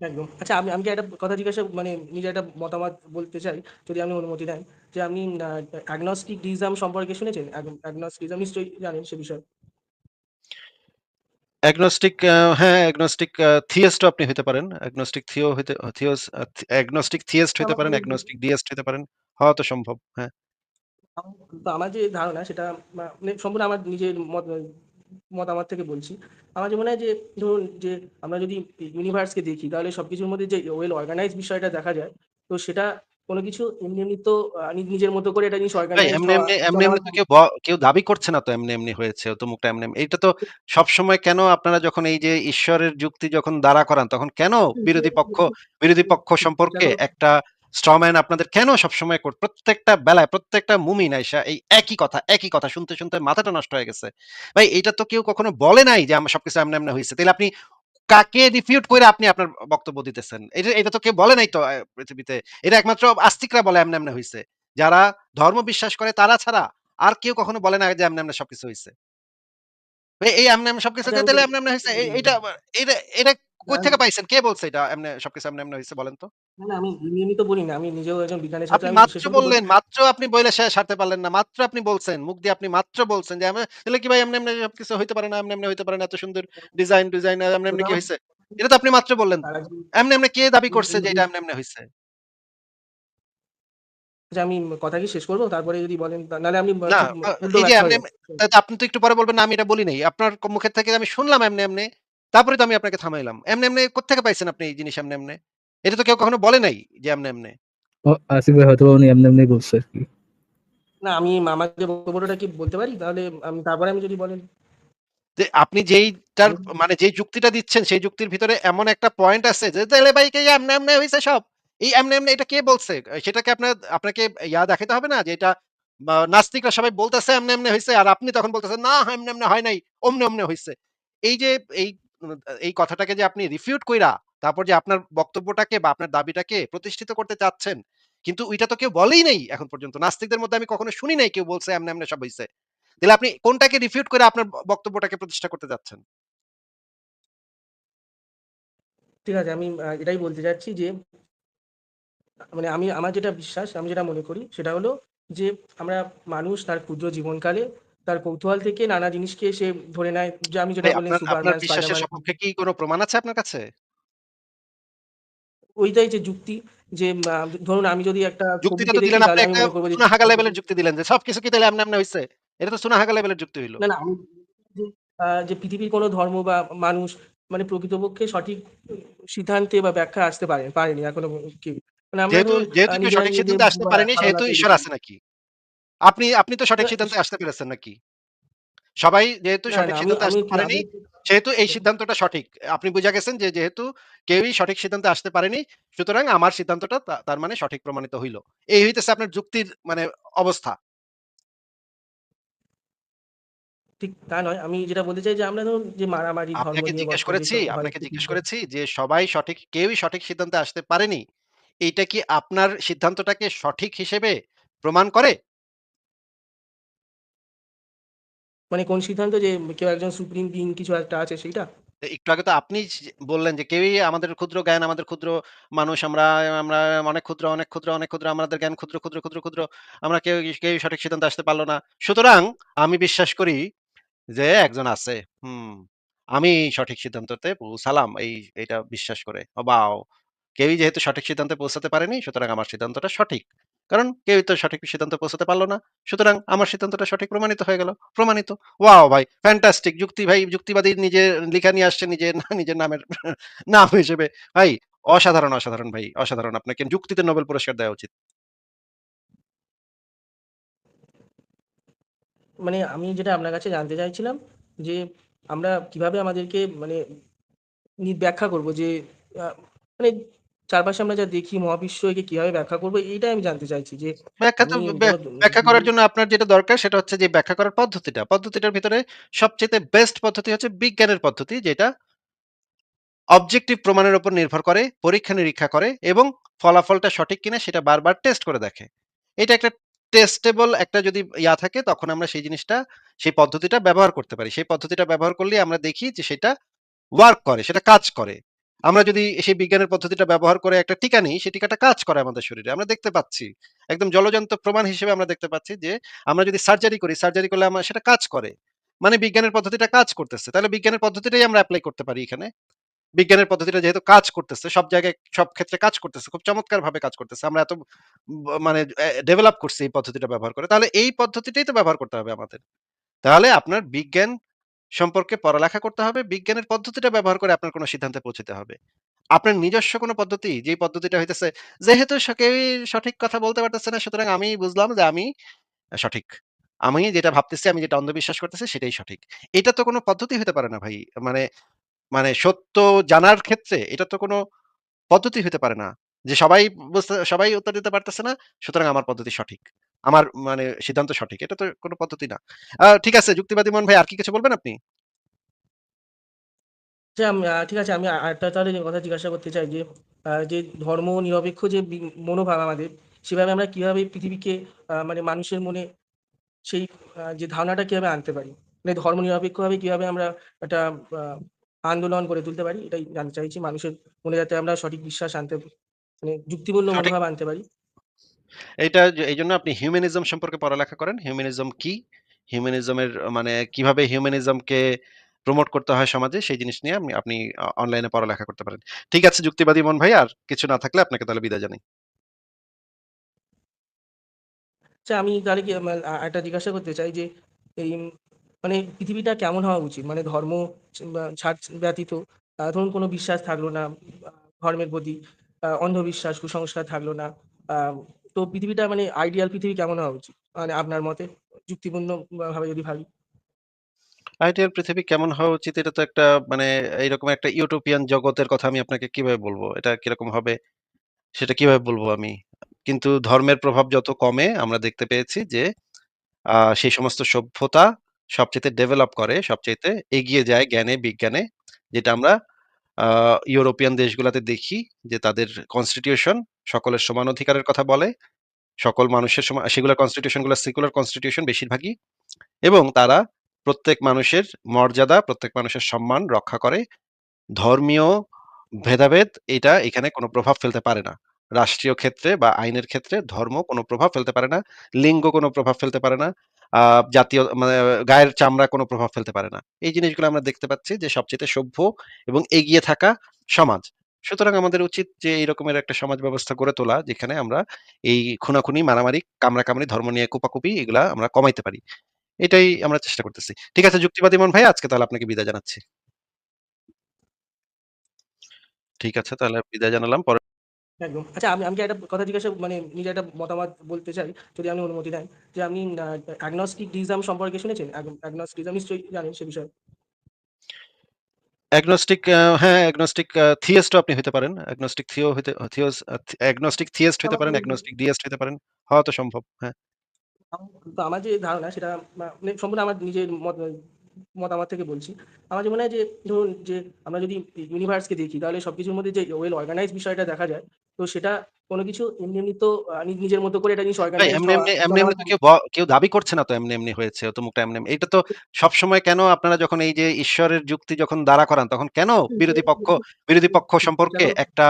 একদম। আচ্ছা আমি আমি কি একটা কথা জিজ্ঞাসা মানে নিজের একটা মতামত বলতে চাই, যদি আপনি অনুমতি দেন। যে আপনি আ agnosticism সম্পর্কে শুনেছেন? অ্যাগ agnosticism নিশ্চয়ই জানেন সে বিষয়ে? agnostic আ হ্যাঁ, agnostic আ theist ও আপনি হইতে পারেন। agnostic theo হইতে theos আ agnostic theist হইতে পারেন, agnostic deist হইতে পারেন। হওয়া তো সম্ভব। হ্যাঁ। তো আমার যে ধারণা সেটা মা মানে সম্পূর্ণ আমার নিজের মত মতামত থেকে বলছি। আমার যে মনে হয় যে ধরুন যে আমরা যদি ইউনিভার্সকে দেখি তাহলে সবকিছুর মধ্যে যে ওয়েল অর্গানাইজড বিষয়টা দেখা যায়, তো সেটা কোন কিছু এমনি, এমনি তো নিজের মতো করে এটা জিনিস ভাই অর্গানাইজড এমনি, এমনি, এমনি, এমনি তো কেউ কেউ দাবি করছে না তো এমনি, এমনি হয়েছে অমুকটা এমনি, এমনি। এটা তো সবসময় কেন আপনারা যখন এই যে ঈশ্বরের যুক্তি যখন দাঁড়া করান তখন কেন বিরোধী পক্ষ বিরোধী পক্ষ সম্পর্কে একটা man আপনাদের কেন সবসময় কোট প্রত্যেকটা বেলায় প্রত্যেকটা মুমিন আইসা এই একই কথা, একই কথা শুনতে, শুনতে মাথাটা নষ্ট হয়ে গেছে। ভাই এইটা তো কেউ কখনো বলে নাই যে আমার সবকিছু এমনে, এমনে হইছে। তাইলে আপনি কাকে রিফিউট কইরা আপনি আপনার বক্তব্য দিতেছেন? এটা এটা তো কেউ বলে নাই তো পৃথিবীতে। এটা একমাত্র আস্তিকরা বলে এমনে, এমনে হইছে। যারা ধর্ম বিশ্বাস করে তারা ছাড়া আর কেউ কখনো বলে না যে এমনে, এমনে সবকিছু হইছে। এই এই এমনে, এমনে সবকিছু আচ্ছা যদি এমনে, এমনে হইছে। এ এটা এটা কই না থেকে পাইছেন? কে বলছে এটা এমনে সবকিছু এমনে, এমনে হইছে বলেন তো? না, না আমি এমনি, এমনি বলি না। আমি নিজেও একজন বিজ্ঞানের ছাত্র। আপনি মাত্র বললেন, মাত্র আপনি বইলে শেষ সারতে পারলেন না। মাত্র আপনি বলছেন, মুখ দিয়ে আপনি মাত্র বলছেন যে, "এমনে তাহলে কি ভাই এমনে, এমনে সবকিছু হইতে পারে না, এমনে, এমনে হইতে পারে না। এত সুন্দর ডিজাইন, ডিজাইন এমনে, এমনে কি হইছে?" এটা তো আপনি মাত্র বললেন তো। তারা যদি এমনে, এমনে কে দাবি করছে যে এটা এমনে, এমনে হইছে? আমি কথা কি শেষ করব? তারপরে যদি বলেন আপনি। তা একটু পরে বলবেন না আমি এটা বলি নাই। আপনার মুখের থেকে আমি শুনলাম এমনি এমনে। তারপরে তো আমি আপনাকে থামাইলাম। এমনি এমনে কোত্থেকে পাইছেন আপনি এই জিনিস এমনে, এমনে? এটা তো কেউ কখনো বলে নাই যে এমনে, এমনে। আসিফ ভাই হয়তোবা উনি এমনি, এমনি বলছে আরকি। না আমি যে বক্তব্যটা কি বলতে পারি? তাহলে আমি তারপরে আমি যদি বলেন যে আপনি যেইটার মানে যেই যুক্তিটা দিচ্ছেন সেই যুক্তির ভিতরে এমন একটা পয়েন্ট আছে যে তাইলে ভাই কি এমনে, এমনে হইছে সব। এই এমনে, এমনে এটা কে বলছে? সেটাকে আপনার আপনাকে ইয়া দেখাতে হবে না যে এটা নাস্তিকরা সবাই বলতেছে এমনি এমনে হইছে আর আপনি তখন বলতেছেন না এমনে, এমনে হয় নাই। অমনে, অমনে হইছে। এই যে এই এই কথাটাকে যে আপনি রিফিউট কইরা তারপর যে আপনার বক্তব্যটাকে বা আপনার দাবিটাকে প্রতিষ্ঠিত করতে চাচ্ছেন। কিন্তু ওইটা তো কেউ বলেই নাই এখন পর্যন্ত। নাস্তিকদের মধ্যে আমি কখনো শুনি নাই কেউ বলছে এমনে, এমনে সব হইছে। তাহলে আপনি কোনটাকে রিফিউট করে আপনার বক্তব্যটাকে প্রতিষ্ঠা করতে যাচ্ছেন? ঠিক আছে আমি এটাই বলতে চাচ্ছি যে মানে আমি আমার যেটা বিশ্বাস, আমি যেটা মনে করি সেটা হলো যে আমরা মানুষ তার ক্ষুদ্র জীবনকালে তার কৌতূহল থেকে নানা জিনিসকে সে ধরে নেয় যে আমি যেটা আপনার সুপারম্যান, বিশ্বাসের স্পাইডারম্যান কি কোন প্রমাণ আছে আপনার কাছে? ওইটাই যে যুক্তি যে ধরুন আমি যদি একটা যুক্তিটা ছবিকে তো দিলেন আপনি একটা যে সুনাহাগা লেভেলের যুক্তি দিলেন যে সবকিছু কি তাইলে এমনে, এমনে হইছে? এটা তো সুনাহাগা লেভেলের যুক্তি হইল। না, না আমি যে পৃথিবীর কোনো ধর্ম বা মানুষ মানে প্রকৃতপক্ষে সঠিক সিদ্ধান্তে বা ব্যাখ্যা আসতে পারে পারেনি এখনও কেউ। মানে যেহেতু, যেহেতু কেউ সঠিক সিদ্ধান্তে আসতে পারেনি সেহেতু ঈশ্বর আছে নাকি? আপনি, আপনি তো সঠিক সিদ্ধান্তে আসতে পেরেছেন নাকি? সবাই যেহেতু সঠিক সিদ্ধান্তে আসতে পারেনি, সেহেতু এই সিদ্ধান্তটা সঠিক। আপনি বুঝা গেছেন যে যেহেতু কেউই সঠিক সিদ্ধান্তে আসতে পারেনি, সুতরাং আমার সিদ্ধান্তটা তার মানে সঠিক প্রমাণিত হইল। এই হইতেছে আপনার যুক্তির মানে অবস্থা। ঠিক তা নয়। আমি যেটা বলতে চাই যে আমরা ধরুন যে মারামারি আপনাকে জিজ্ঞেস করেছি আপনাকে জিজ্ঞেস করেছি যে সবাই সঠিক কেউই সঠিক সিদ্ধান্তে আসতে পারেনি। এইটা কি আপনার সিদ্ধান্তটাকে সঠিক হিসেবে প্রমাণ করে? মানে কোন সিদ্ধান্ত যে কেউ একজন সুপ্রিম বিং কিছু একটা আছে সেইটা? একটু আগে তো আপনি বললেন যে কেউই আমাদের ক্ষুদ্র জ্ঞান, আমাদের ক্ষুদ্র মানুষ আমরা আমরা অনেক ক্ষুদ্র, অনেক ক্ষুদ্র, অনেক ক্ষুদ্র আমাদের জ্ঞান ক্ষুদ্র, ক্ষুদ্র, ক্ষুদ্র, ক্ষুদ্র। আমরা কেউ কেউই সঠিক সিদ্ধান্ত আসতে পারল না। সুতরাং আমি বিশ্বাস করি যে একজন আছে। হুম। আমি সঠিক সিদ্ধান্ততে পৌঁছালাম এই এটা বিশ্বাস করে। ওয়াও! কেউই যেহেতু সঠিক সিদ্ধান্তে পৌঁছাতে পারেনি, সুতরাং আমার সিদ্ধান্তটা সঠিক। কারণ কেউই তো সঠিক সিদ্ধান্ত পৌঁছাতে পারল না। সুতরাং আমার সিদ্ধান্তটা সঠিক প্রমাণিত হয়ে গেল। প্রমাণিত। ওয়াও ভাই! ফ্যান্টাস্টিক যুক্তি ভাই যুক্তিবাদী নিজের লিখা নিয়ে আসছে নিজের নিজের নামের নাম হিসেবে। ভাই অসাধারণ, অসাধারণ ভাই। অসাধারণ। আপনাকে যুক্তিতে নোবেল পুরস্কার দেওয়া উচিত। মানে আমি যেটা আপনার কাছে জানতে চাইছিলাম যে আমরা কীভাবে আমাদেরকে মানে ব্যাখ্যা করব যে মানে চারপাশে আমরা যা দেখি মহাবিশ্ব একে কীভাবে ব্যাখ্যা করব এইটাই আমি জানতে চাইছি যে ব্যাখ্যা তো ব্যাখ্যা করার জন্য আপনার যেটা দরকার সেটা হচ্ছে যে ব্যাখ্যা করার পদ্ধতিটা। পদ্ধতিটার ভিতরে সবচাইতে বেস্ট পদ্ধতি হচ্ছে বিজ্ঞানের পদ্ধতি যেটা অবজেক্টিভ প্রমাণের উপর নির্ভর করে, পরীক্ষা-নিরীক্ষা করে এবং ফলাফলটা সঠিক কিনা সেটা বারবার টেস্ট করে দেখে। এটা একটা টেস্টেবল একটা যদি ইয়া থাকে তখন আমরা সেই জিনিসটা, সেই পদ্ধতিটা ব্যবহার করতে পারি। সেই পদ্ধতিটা ব্যবহার করলেই আমরা দেখি যে সেটা ওয়ার্ক করে, সেটা কাজ করে। আমরা যদি সেই বিজ্ঞানের পদ্ধতিটা ব্যবহার করে একটা টিকা নিই, সেই টিকাটা কাজ করে আমাদের শরীরে। আমরা দেখতে পাচ্ছি। একদম জলজ্যান্ত প্রমাণ হিসেবে আমরা দেখতে পাচ্ছি যে, আমরা যদি সার্জারি করি, সার্জারি করলে আমরা সেটা কাজ করে। মানে বিজ্ঞানের পদ্ধতিটা কাজ করতেছে। তাহলে বিজ্ঞানের পদ্ধতিটাই আমরা অ্যাপ্লাই করতে পারি এখানে। বিজ্ঞানের পদ্ধতিটা যেহেতু কাজ করতেছে, সব জায়গায় সব ক্ষেত্রে কাজ করতেছে। খুব চমৎকার ভাবে কাজ করতেছে। আমরা এত মানে ডেভেলপ করছি এই পদ্ধতিটা ব্যবহার করে। তাহলে এই পদ্ধতিটাই তো ব্যবহার করতে হবে আমাদের। তাহলে আপনার বিজ্ঞান সম্পর্কে পড়ালেখা করতে হবে। বিজ্ঞানের পদ্ধতিটা ব্যবহার করে আপনার কোন সিদ্ধান্তে পৌঁছাতে হবে। আপনার নিজস্ব কোন পদ্ধতি, যেই পদ্ধতিটা হইতেছে যেহেতু স কেউই সঠিক কথা বলতে পারতেছে না, সুতরাং আমি বুঝলাম যে আমি সঠিক। আমি যেটা ভাবতেছি, আমি যেটা অন্ধবিশ্বাস করতেছি সেটাই সঠিক। এটা তো কোনো পদ্ধতি হতে পারে না ভাই। মানে মানে সত্য জানার ক্ষেত্রে এটা তো কোনো পদ্ধতি হতে পারে না। যে সবাই সবাই উত্তর দিতে পারতেছে না, সুতরাং আমার পদ্ধতি সঠিক। আমার মানে সিদ্ধান্ত সঠিক। এটা তো কোনো পদ্ধতি না। ঠিক আছে যুক্তিবাদী মন ভাই আর কি কিছু বলবেন আপনি? ঠিক আছে আমি আরেকটা তাহলে কথা জিজ্ঞাসা করতে চাই যে, যে ধর্ম নিরপেক্ষ যে মনোভাব আমাদের, সেভাবে আমরা কীভাবে পৃথিবীকে মানে মানুষের মনে সেই যে ধারণাটা কীভাবে আনতে পারি? মানে ধর্ম নিরপেক্ষভাবে কীভাবে আমরা একটা আন্দোলন গড়ে তুলতে পারি? এটাই জানতে চাইছি। মানুষের মনে যাতে আমরা সঠিক বিশ্বাস আনতে মানে যুক্তিপূর্ণ মনোভাব আনতে পারি। এইটা যে এইজন্য আপনি হিউম্যানিজম সম্পর্কে পড়ালেখা করেন। হিউম্যানিজম কি? হিউম্যানিজমের মানে কীভাবে হিউম্যানিজমকে প্রমোট করতে হয় সমাজে সেই জিনিস নিয়ে আপনি আপনি অনলাইনে পড়ালেখা করতে পারেন। ঠিক আছে যুক্তিবাদী মন ভাই আর কিছু না থাকলে আপনাকে তাহলে বিদায় জানাই। আচ্ছা আমি তাহলে কি একটা জিজ্ঞাসা করতে চাই যে, এই মানে পৃথিবীটা কেমন হওয়া উচিত? মানে ধর্ম ছাড় ব্যতীত ধরুন কোনো বিশ্বাস থাকল না ধর্মের প্রতি, অন্ধবিশ্বাস, কুসংস্কার থাকল না। তো পৃথিবীটা মানে আইডিয়াল পৃথিবী কেমন হওয়া উচিত? মানে আপনার মতে যুক্তিপূর্ণ ভাবে যদি ভাবি? আইডিয়াল পৃথিবী কেমন হওয়া উচিত এটা তো একটা মানে এইরকম একটা ইউটোপিয়ান জগতের কথা আমি আপনাকে কীভাবে বলব এটা কীরকম হবে সেটা কীভাবে বলব আমি? কিন্তু ধর্মের প্রভাব যত কমে আমরা দেখতে পেয়েছি যে সেই সমস্ত সভ্যতা সবচাইতে ডেভেলপ করে, সবচাইতে এগিয়ে যায় জ্ঞানে, বিজ্ঞানে। যেটা আমরা ইউরোপিয়ান দেশগুলাতে দেখি যে তাদের কনস্টিটিউশন সকলের সমান অধিকারের কথা বলে। সকল মানুষের সমা সেগুলা কনস্টিটিউশনগুলা সেকুলার কনস্টিটিউশন বেশিরভাগই। এবং তারা প্রত্যেক মানুষের মর্যাদা, প্রত্যেক মানুষের সম্মান রক্ষা করে। ধর্মীয় ভেদাভেদ এটা এখানে কোনো প্রভাব ফেলতে পারে না। রাষ্ট্রীয় ক্ষেত্রে বা আইনের ক্ষেত্রে ধর্ম কোনো প্রভাব ফেলতে পারে না। লিঙ্গ কোনো প্রভাব ফেলতে পারে না। জাতীয় মানে গায়ের চামড়া কোনো প্রভাব ফেলতে পারে না। এই জিনিসগুলো আমরা দেখতে পাচ্ছি যে সবচেয়ে সভ্য এবং এগিয়ে থাকা সমাজ। সুতরাং আমাদের উচিত যে এইরকমের একটা সমাজ ব্যবস্থা গড়ে তোলা যেখানে আমরা এই খুনাখুনি, মারামারি, কামড়াকামড়ি, ধর্ম নিয়ে কুপাকুপি এগুলা আমরা কমাইতে পারি। এটাই আমরা চেষ্টা করতেছি। ঠিক আছে যুক্তিবাদী মন ভাই আজকে তাহলে আপনাকে বিদায় জানাচ্ছি। ঠিক আছে তাহলে বিদায় জানালাম। পরে একদম। আচ্ছা আমি আমি একটা কথা জিজ্ঞাসা মানে নিজের একটা মতামত বলতে চাই, যদি আপনি অনুমতি দেন। যে আপনি আ agnosticism সম্পর্কে শুনেছেন? agnosticism নিশ্চয়ই জানেন সে বিষয়ে? Agnostic আ হ্যাঁ, অ্যাগনস্টিক থিয়েস্টও আপনি হতে পারেন। অ্যাগনস্টিক থিও হতে থিওস অ্যাগনস্টিক থিয়েস্ট হতে পারেন, অ্যাগনস্টিক ডিএস হতে পারেন। হওয়া তো সম্ভব। হ্যাঁ। আমার যে ধারণা সেটা মানে সম্পূর্ণ আমার নিজের মত মতামত থেকে বলছি। আমার যে মনে হয় যে ধরুন যে আমরা যদি ইউনিভার্সকে দেখি তাহলে সবকিছুর মধ্যে যে ওয়েল অর্গানাইজ বিষয়টা দেখা যায়। তো সেটা কোন কিছু এমনি, এমনি তো নিজের মতো করে একটা জিনিস ভাই এমনি, এমনি, এমনি, এমনি তো কেউ ব কেউ দাবি করছে না তো এমনি, এমনি হয়েছে। অতমুকটা এমনি, এমনি। এটা তো সবসময় কেন আপনারা যখন এই যে ঈশ্বরের যুক্তি যখন দাঁড়া করান তখন কেন বিরোধী পক্ষ বিরোধী পক্ষ সম্পর্কে একটা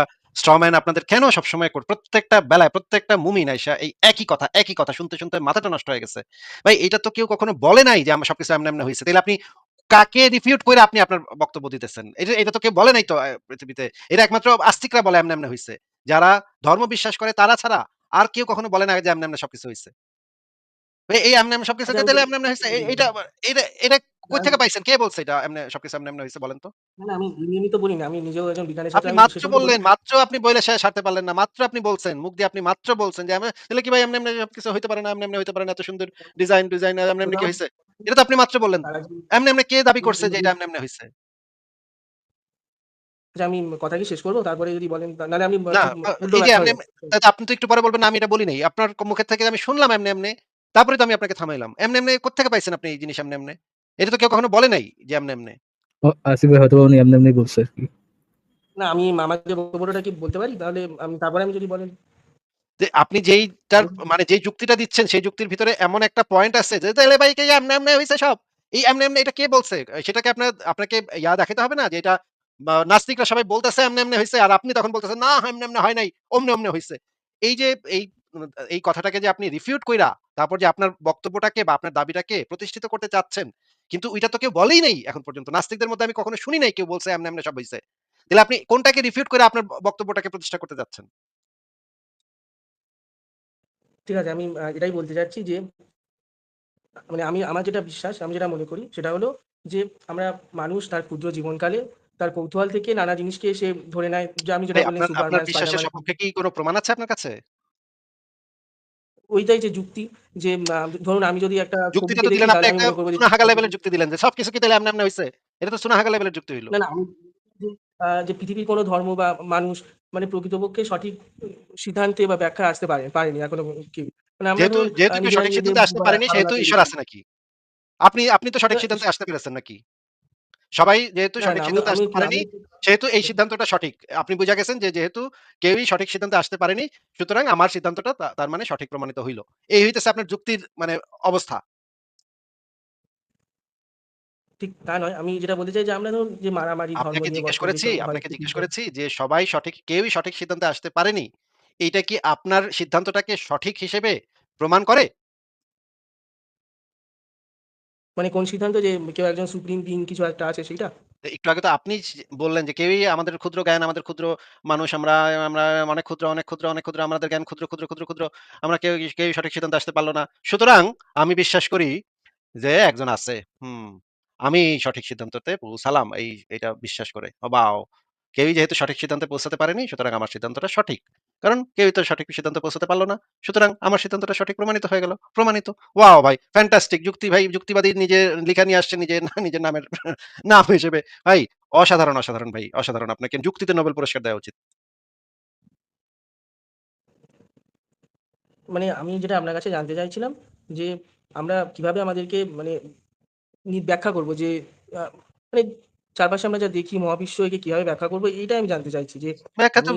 man আপনাদের কেন সবসময় কর প্রত্যেকটা বেলায় প্রত্যেকটা মুমিন আইসা এই একই কথা, একই কথা শুনতে, শুনতে মাথাটা নষ্ট হয়ে গেছে। ভাই এটা তো কেউ কখনো বলে নাই যে আমার সবকিছু এমনে, এমনি হয়েছে তাহলে আপনি কাকে রিফিউট কইরা আপনি আপনার বক্তব্য দিতেছেন? এটা এটা তো কেউ বলে নাই তো পৃথিবীতে। এটা একমাত্র আস্তিকরা বলে এমনে, এমনে হইছে। যারা ধর্ম বিশ্বাস করে তারা ছাড়া আর কেউ কখনো বলে না যে এমনে, এমনে সবকিছু। ভাই এই এমনে, এমনে সবকিছু তাইলে এমনে, এমনে এইটা এটা এটা কই থেকে পাইছেন? কে বলছে এটা এমনে সবকিছু এমনে, এমনে হইছে বলেন তো? না, আমি এমনি বলি না। আমি নিজেও একজন বিজ্ঞানের ছাত্র। আপনি মাত্র বললেন, মাত্র আপনি বইলে শেষ সারতে পারলেন না। মাত্র আপনি বলছেন, মুখ দিয়ে আপনি মাত্র বলছেন যে এমনে তাইলে কি ভাই এমনে, এমনে সবকিছু হইতে পারে না, এমনে, এমনে হইতে পারে না এত সুন্দর ডিজাইন, ডিজাইন এমনে, এমনে কি হইছে? এটা তো আপনি মাত্র বললেন এমনে, এমনে কে দাবি করছে যে এটা এমনে, এমনে হইছে? আচ্ছা আমি কথা কি শেষ করব? তারপরে যদি বলেন নাহলে আমি। তাহলে আপনি তো একটু পরে বলবেন আমি এটা বলি নাই। আপনার মুখের থেকে আমি শুনলাম এমনে, এমনে। তারপরে তো আমি আপনাকে থামাইলাম। এমনে, এমনে কোত্থেকে পাইছেন আপনি এই জিনিস এমনে, এমনে? এটা তো কেউ কখনো বলে নাই যে এমনে, এমনে। আসিফ ভাই হয়তোবা উনি এমনি, এমনি বলছে আরকি। না আমি আমার যে বক্তব্যটা কি বলতে পারি? তাহলে আমি তারপরে আমি যদি বলেন যে আপনি যেইটার মানে যেই যুক্তিটা দিচ্ছেন সেই যুক্তির ভিতরে এমন একটা পয়েন্ট আছে যে তাইলে ভাই কি এমনে, এমনে হইছে সব? এই এমনে, এমনে এটা কে বলছে? সেটাকে আপনার আপনাকে ইয়া দেখাইতে হবে না যে এটা নাস্তিকরা সবাই বলতেছে এমনে, এমনে হইছে আর আপনি তখন বলতেছেন, "না এমনে, এমনে হয় নাই, অমনে, অমনে হইছে।" এই যে এই এই কথাটাকে যে আপনি রিফিউট কইরা তারপর যে আপনার বক্তব্যটাকে বা আপনার দাবিটাকে প্রতিষ্ঠিত করতে চাচ্ছেন, কিন্তু ওইটা তো কেউ বলেই নাই এখন পর্যন্ত। নাস্তিকদের মধ্যে আমি কখনো শুনি নাই কেউ বলছে এমনে, এমনে সব হইছে। তাহলে আপনি কোনটাকে রিফিউট করে আপনার বক্তব্যটাকে প্রতিষ্ঠা করতে যাচ্ছেন? ঠিক আছে আমি এটাই বলতে চাচ্ছি যে মানে আমি আমার যেটা বিশ্বাস, আমি যেটা মনে করি সেটা হলো যে আমরা মানুষ তার ক্ষুদ্র জীবনকালে তার কৌতূহল থেকে নানা জিনিসকে সে ধরে নেয় যে আমি যেটা বললেন আপনার আপনার সুপারম্যান, বিশ্বাসের স্পাইডারম্যান সপক্ষে কি কোন প্রমাণ আছে আপনার কাছে? ওইটাই যে যুক্তি যে আ ধরুন আমি যদি একটা যুক্তিটা ছবিকে তো দেখি দিলেন আপনি তাহলে আমি একটা মনে করব যে সুনাহাগা লেভেলের যুক্তি দিলেন যে সবকিছু কি তাহলে এমনে, এমনে হইছে? এটা তো সুনাহাগা লেভেলের যুক্তি হইল। না, না আমি যে আ যে পৃথিবীর কোনো ধর্ম বা মানুষ মানে প্রকৃতপক্ষে সঠিক সিদ্ধান্তে বা ব্যাখ্যায় আসতে পারে পারেনি এখনও কেউ। মানে আমরা যেহেতু ধরুন আ যেহেতু কেউ নিজেরা সঠিক সিদ্ধান্তে আসতে পারেনি সেহেতু ঈশ্বর আছে নাকি? আপনি আপনি তো সঠিক না, সিদ্ধান্তে আসতে পেরেছেন নাকি? সবাই যেহেতু সঠিক সিদ্ধান্তে আসতে পারেনি, সেহেতু এই সিদ্ধান্তটা সঠিক। আপনি বুঝা গেছেন যে যেহেতু কেউই সঠিক সিদ্ধান্তে আসতে পারেনি, সুতরাং আমার সিদ্ধান্তটা তার মানে সঠিক প্রমাণিত হইল। এই হইতেছে আপনার যুক্তির মানে অবস্থা। ঠিক তা নয়। আমি যেটা বলতে চাই যে আমরা ধরুন যে মারামারি, আপনাকে জিজ্ঞেস করেছি আপনাকে জিজ্ঞেস করেছি যে সবাই সঠিক কেউই সঠিক সিদ্ধান্তে আসতে পারেনি। এইটা কি আপনার সিদ্ধান্তটাকে সঠিক হিসেবে প্রমাণ করে? মানে কোন সিদ্ধান্ত যে কেউ একজন সুপ্রিম বিং কিছু একটা আছে সেইটা? তো একটু আগে তো আপনি বললেন যে কেউই আমাদের ক্ষুদ্র জ্ঞান, আমাদের ক্ষুদ্র মানুষ আমরা আমরা অনেক ক্ষুদ্র, অনেক ক্ষুদ্র, অনেক ক্ষুদ্র আমাদের জ্ঞান ক্ষুদ্র, ক্ষুদ্র, ক্ষুদ্র, ক্ষুদ্র। আমরা কেউ কেউই সঠিক সিদ্ধান্তে আসতে পারল না। সুতরাং আমি বিশ্বাস করি যে একজন আছে। হুম। আমি সঠিক সিদ্ধান্ততে পৌঁছালাম এই এটা বিশ্বাস করে। ওয়াও! কেউই যেহেতু সঠিক সিদ্ধান্তে পৌঁছাতে পারেনি, সুতরাং আমার সিদ্ধান্তটা সঠিক। কারণ কেউই তো সঠিক সিদ্ধান্ত পৌঁছাতে পারল না। সুতরাং আমার সিদ্ধান্তটা সঠিক প্রমাণিত হয়ে গেল। প্রমাণিত। ওয়াও ভাই! ফ্যান্টাস্টিক যুক্তি ভাই যুক্তিবাদী নিজে লিখা নিয়ে আসছে নিজে নিজের নামের নাম হিসেবে। ভাই অসাধারণ, অসাধারণ ভাই অসাধারণ। আপনাকে যুক্তিতে নোবেল পুরস্কার দেওয়া উচিত। মানে আমি যেটা আপনার কাছে জানতে চাইছিলাম যে আমরা কীভাবে আমাদেরকে মানে ব্যাখ্যা করব যে মানে চারপাশে আমরা যা দেখি মহাবিশ্ব একে কীভাবে ব্যাখ্যা করব এইটাই আমি জানতে চাইছি যে ব্যাখ্যা তো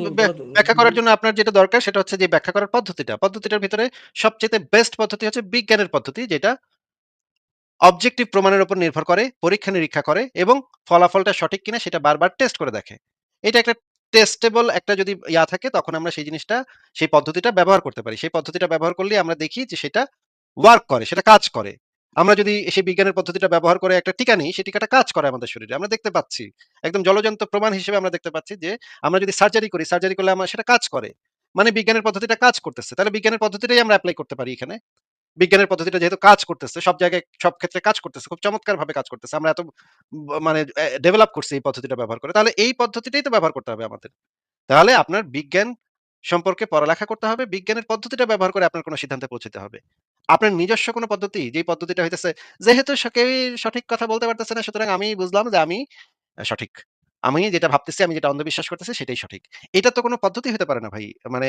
ব্যাখ্যা করার জন্য আপনার যেটা দরকার সেটা হচ্ছে যে ব্যাখ্যা করার পদ্ধতিটা। পদ্ধতিটার ভিতরে সবচেয়ে বেস্ট পদ্ধতি হচ্ছে বিজ্ঞানের পদ্ধতি যেটা অবজেক্টিভ প্রমাণের উপর নির্ভর করে, পরীক্ষা-নিরীক্ষা করে এবং ফলাফলটা সঠিক কিনা সেটা বারবার টেস্ট করে দেখে। এটা একটা টেস্টেবল একটা যদি ইয়া থাকে তখন আমরা সেই জিনিসটা, সেই পদ্ধতিটা ব্যবহার করতে পারি। সেই পদ্ধতিটা ব্যবহার করলে আমরা দেখি যে সেটা ওয়ার্ক করে, সেটা কাজ করে। আমরা যদি সেই বিজ্ঞানের পদ্ধতিটা ব্যবহার করে একটা টিকা নিই, সেই টিকাটা কাজ করে আমাদের শরীরে। আমরা দেখতে পাচ্ছি। একদম জলজ্যান্ত প্রমাণ হিসেবে আমরা দেখতে পাচ্ছি যে আমরা যদি সার্জারি করি, সার্জারি করলে আমার সেটা কাজ করে। মানে বিজ্ঞানের পদ্ধতিটা কাজ করতেছে। তাহলে বিজ্ঞানের পদ্ধতিটাই আমরা এপ্লাই করতে পারি এখানে। বিজ্ঞানের পদ্ধতিটা যেহেতু কাজ করতেছে, সব জায়গায় সব ক্ষেত্রে কাজ করতেছে। খুব চমৎকারভাবে কাজ করতেছে। আমরা এত মানে ডেভেলপ করছি এই পদ্ধতিটা ব্যবহার করে। তাহলে এই পদ্ধতিটাই তো ব্যবহার করতে হবে আমাদের। তাহলে আপনার বিজ্ঞান সম্পর্কে পড়ালেখা করতে হবে। বিজ্ঞানের পদ্ধতিটা ব্যবহার করে আপনার কোন সিদ্ধান্তে পৌঁছতে হবে। আপনার নিজস্ব কোন পদ্ধতি, যেই পদ্ধতিটা হইতেছে যেহেতু স কেউই সঠিক কথা বলতে পারতেছে না, সুতরাং আমি বুঝলাম যে আমি সঠিক। আমি যেটা ভাবতেছি, আমি যেটা অন্ধবিশ্বাস করতেছি সেটাই সঠিক। এটা তো কোন পদ্ধতি হতে পারে না ভাই। মানে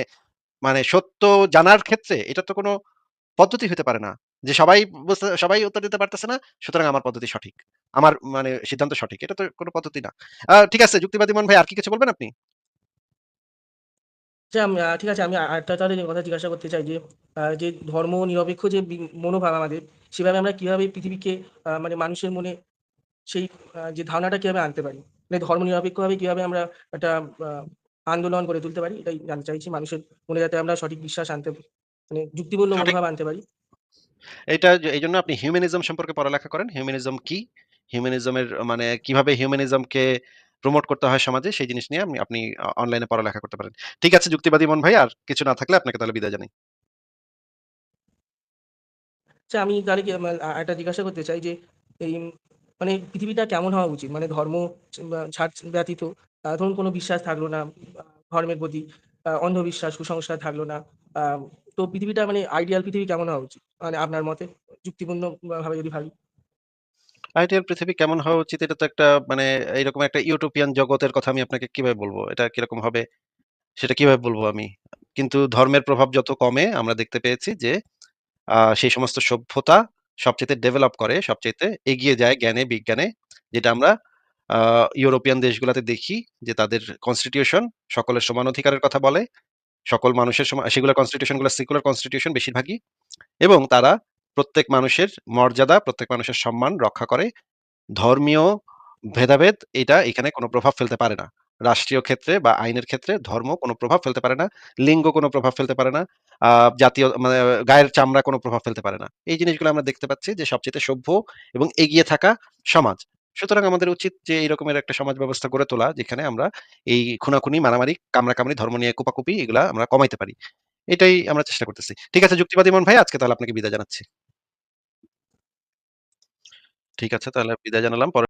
মানে সত্য জানার ক্ষেত্রে এটা তো কোনো পদ্ধতি হতে পারে না। যে সবাই সবাই উত্তর দিতে পারতেছে না, সুতরাং আমার পদ্ধতি সঠিক। আমার মানে সিদ্ধান্ত সঠিক। এটা তো কোনো পদ্ধতি না। ঠিক আছে যুক্তিবাদী মন ভাই আর কি কিছু বলবেন আপনি? ঠিক আছে আমি আরেকটা তাহলে কথা জিজ্ঞাসা করতে চাই যে যে ধর্ম নিরপেক্ষ যে মনোভাব আমাদের সেভাবে আমরা কীভাবে পৃথিবীকে মানে মানুষের মনে সেই যে ধারণাটা কীভাবে আনতে পারি? মানে ধর্ম নিরপেক্ষভাবে কীভাবে আমরা একটা আন্দোলন গড়ে তুলতে পারি? এটাই জানতে চাইছি। মানুষের মনে যাতে আমরা সঠিক বিশ্বাস আনতে মানে যুক্তিপূর্ণ মনোভাব আনতে পারি। এটা যে এইজন্য আপনি হিউম্যানিজম সম্পর্কে পড়ালেখা করেন। হিউম্যানিজম কি? হিউম্যানিজমের মানে কীভাবে হিউম্যানিজমকে প্রমোট করতে হয় সমাজে সেই জিনিস নিয়ে আপনি আপনি অনলাইনে পড়ালেখা করতে পারেন। ঠিক আছে যুক্তিবাদী মন ভাই আর কিছু না থাকলে আপনাকে তাহলে বিদায় জানাই। আচ্ছা আমি তাহলে কি আরেকটা জিজ্ঞাসা করতে চাই যে এই মানে পৃথিবীটা কেমন হওয়া উচিত? মানে ধর্ম ছাড় ব্যতীত ধরুন কোনো বিশ্বাস থাকল না ধর্মের প্রতি, অন্ধবিশ্বাস, কুসংস্কার থাকল না। তো পৃথিবীটা মানে আইডিয়াল পৃথিবী কেমন হওয়া উচিত? মানে আপনার মতে যুক্তিপূর্ণ ভাবে যদি ভাবি? আইডিয়াল পৃথিবী কেমন হওয়া উচিত এটা তো একটা মানে এইরকম একটা ইউটোপিয়ান জগতের কথা আমি আপনাকে কীভাবে বলব এটা কীরকম হবে সেটা কীভাবে বলব আমি? কিন্তু ধর্মের প্রভাব যত কমে আমরা দেখতে পেয়েছি যে সেই সমস্ত সভ্যতা সবচাইতে ডেভেলপ করে, সবচাইতে এগিয়ে যায় জ্ঞানে, বিজ্ঞানে। যেটা আমরা ইউরোপিয়ান দেশগুলাতে দেখি যে তাদের কনস্টিটিউশন সকলের সমান অধিকারের কথা বলে। সকল মানুষের সেগুলা কনস্টিটিউশনগুলা সেকুলার কনস্টিটিউশন বেশিরভাগই। এবং তারা প্রত্যেক মানুষের মর্যাদা, প্রত্যেক মানুষের সম্মান রক্ষা করে। ধর্মীয় ভেদাভেদ এটা এখানে কোনো প্রভাব ফেলতে পারে না। রাষ্ট্রীয় ক্ষেত্রে বা আইনের ক্ষেত্রে ধর্ম কোনো প্রভাব ফেলতে পারে না। লিঙ্গ কোনো প্রভাব ফেলতে পারে না। জাতীয় মানে গায়ের চামড়া কোনো প্রভাব ফেলতে পারে না। এই জিনিসগুলো আমরা দেখতে পাচ্ছি যে সবচেয়ে সভ্য এবং এগিয়ে থাকা সমাজ। সুতরাং আমাদের উচিত যে এইরকমের একটা সমাজ ব্যবস্থা গড়ে তোলা যেখানে আমরা এই খুনাখুনি, মারামারি, কামড়াকামড়ি, ধর্ম নিয়ে কোপাকুপি এগুলা আমরা কমাইতে পারি। এটাই আমরা চেষ্টা করতেছি। ঠিক আছে যুক্তিবাদী মন ভাই আজকে তাহলে আপনাকে বিদায় জানাচ্ছি। ঠিক আছে তাহলে বিদায় জানালাম। পরে